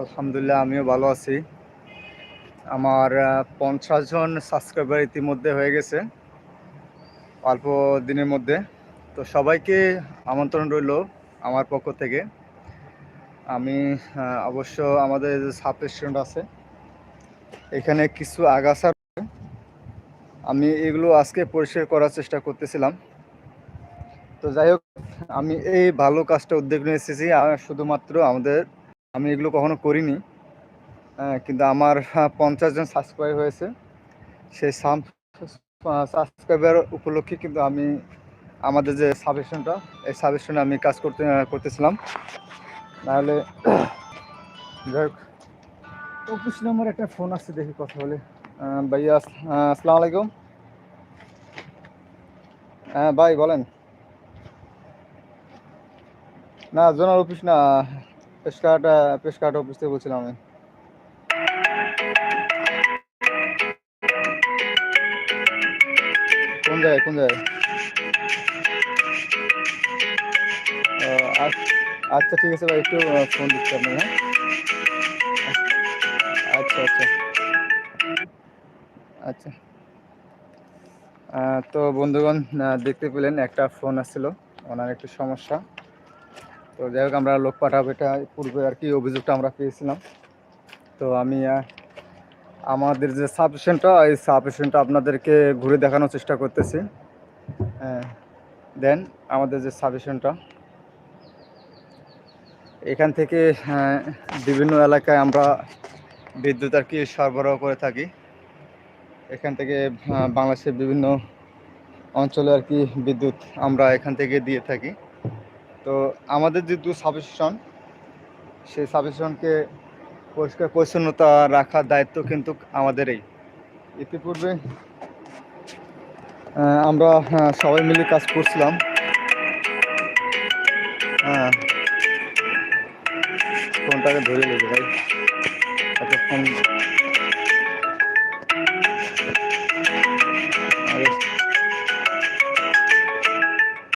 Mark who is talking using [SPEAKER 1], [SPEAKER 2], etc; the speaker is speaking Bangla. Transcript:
[SPEAKER 1] আলহামদুলিল্লাহ, আমিও ভালো আছি। আমার পঞ্চাশ জন সাবস্ক্রাইবার ইতিমধ্যে হয়ে গেছে, অল্প দিনের মধ্যে। তো সবাইকে আমন্ত্রণ রইল আমার পক্ষ থেকে। আমি অবশ্য আমাদের যে সাব রেস্টুরেন্ট আছে, এখানে কিছু আগাছা। আমি এগুলো আজকে পরিষ্কার করার চেষ্টা করতেছিলাম। তো যাই হোক, আমি এই ভালো কাজটা উদ্যোগ নিয়ে এসেছি শুধুমাত্র আমাদের আমি এগুলো কখনো করিনি। হ্যাঁ, কিন্তু আমার পঞ্চাশ জন সাবস্ক্রাইব হয়েছে। সেই সাবস্ক্রাইবার উপলক্ষে কিন্তু আমি আমাদের যে সাবস্টেশনটা এই সাবস্টেশনে আমি কাজ করতে করতেছিলাম। নাহলে যাই হোক। অফিস নাম্বার একটা ফোন আসছে দেখি কথা বলে। ভাইয়া আস- আসসালামু আলাইকুম। হ্যাঁ ভাই বলেন। না জোনাল অফিস না। পেশকাট পেশকাট অফিস থেকে বলছিলাম আমি। কোন জায়গায় কোন জায়গায়? আচ্ছা ঠিক আছে ভাই, একটু ফোন দিচ্ছি আপনার হ্যাঁ? আচ্ছা আচ্ছা। আচ্ছা। তো বন্ধুগণ দেখতে পেলেন একটা ফোন আসছিল, ওনার একটু সমস্যা। তো যাই হোক, আমরা লোক পাঠাবো এটা পূর্বে আর কি, অভিযোগটা আমরা পেয়েছিলাম। তো আমি আমাদের যে সাবস্টেশনটা এই সাবস্টেশনটা আপনাদেরকে ঘুরে দেখানোর চেষ্টা করতেছি। হ্যাঁ দেন আমাদের যে সাবস্টেশনটা এখান থেকে বিভিন্ন এলাকায় আমরা বিদ্যুৎ আর কি সরবরাহ করে থাকি। এখান থেকে বাংলাদেশের বিভিন্ন অঞ্চলে আর কি বিদ্যুৎ আমরা এখান থেকে দিয়ে থাকি। তো আমাদের যে দু সাবস্টেশন সেই সাবস্টেশনকে পরিষ্কার পরিচ্ছন্নতা রাখার দায়িত্ব কিন্তু আমাদেরই। ইতিপূর্বে আমরা সবাই মিলে কাজ করছিলাম। হ্যাঁ ফোনটাকে ধরে নেবে ভাই